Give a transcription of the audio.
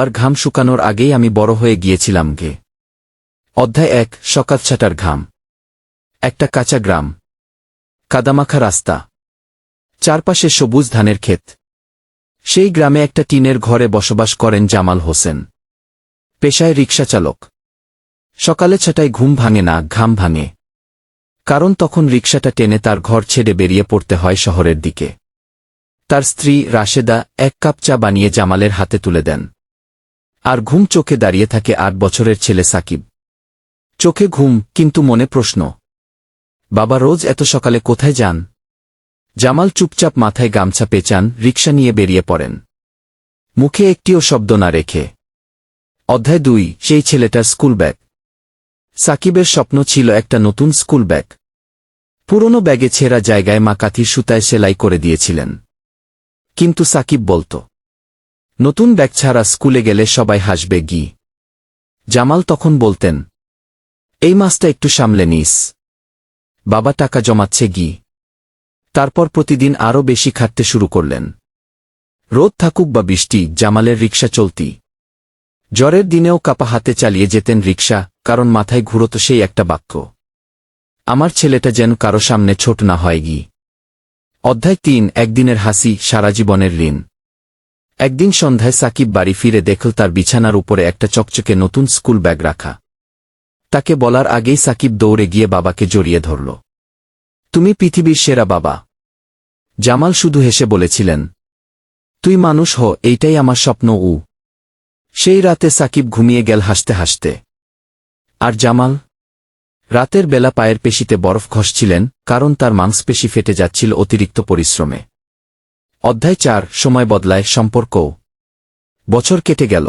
আর ঘাম শুকানোর আগেই আমি বড় হয়ে গিয়েছিলাম গে। অধ্যায় এক সকালছাটার ঘাম। একটা কাঁচা গ্রাম। কাদামাখা রাস্তা। চারপাশে সবুজ ধানের ক্ষেত। সেই গ্রামে একটা টিনের ঘরে বসবাস করেন জামাল হোসেন। পেশায় রিক্সা চালক। সকালে ছাটায় ঘুম ভাঙে না, ঘাম ভাঙে। কারণ তখন রিক্সাটা টেনে তার ঘর ছেড়ে বেরিয়ে পড়তে হয় শহরের দিকে। তার স্ত্রী রাশেদা এক কাপ চা বানিয়ে জামালের হাতে তুলে দেন। আর ঘুম চোখে দাঁড়িয়ে থাকে আট বছরের ছেলে সাকিব। চোখে ঘুম, কিন্তু মনে প্রশ্ন, বাবা রোজ এত সকালে কোথায় যান? জামাল চুপচাপ মাথায় গামছা পেঁচান রিক্সা নিয়ে বেরিয়ে পড়েন। মুখে একটিও শব্দ না রেখে। অধ্যায় দুই, সেই ছেলেটার স্কুল ব্যাগ। সাকিবের স্বপ্ন ছিল একটা নতুন স্কুল ব্যাগ। পুরনো ব্যাগে ছেঁড়া জায়গায় মা কাথির সুতায় সেলাই করে দিয়েছিলেন। কিন্তু সাকিব বলত নতুন ব্যাগ ছাড়া স্কুলে গেলে সবাই হাসবে গি। জামাল তখন বলতেন, এই মাসটা একটু সামলে নিস। বাবা টাকা জমাচ্ছে গি। তারপর প্রতিদিন আরও বেশি খাটতে শুরু করলেন। রোদ থাকুক বা বৃষ্টি, জামালের রিক্সা চলতি। জ্বরের দিনেও কাপা হাতে চালিয়ে যেতেন রিক্সা কারণ মাথায় ঘুরত সেই একটা বাক্য। আমার ছেলেটা যেন কারও সামনে ছোট না হয় গি। অধ্যায় তিন, একদিনের হাসি, সারা জীবনের ঋণ। একদিন সন্ধ্যায় সাকিব বাড়ি ফিরে দেখল তার বিছানার উপরে একটা চকচকে নতুন স্কুল ব্যাগ রাখা। তাকে বলার আগেই সাকিব দৌড়ে গিয়ে বাবাকে জড়িয়ে ধরল। তুমি পৃথিবীর সেরা বাবা। জামাল শুধু হেসে বলেছিলেন, তুই মানুষ হ, এইটাই আমার স্বপ্ন, উ। সেই রাতে সাকিব ঘুমিয়ে গেল হাসতে হাসতে। আর জামাল? রাতের বেলা পায়ের পেশিতে বরফ ঘষছিলেন, কারণ তার মাংসপেশি ফেটে যাচ্ছিল অতিরিক্ত পরিশ্রমে। অধ্যায় চার সময় বদলায় সম্পর্ক বছর কেটে গেল।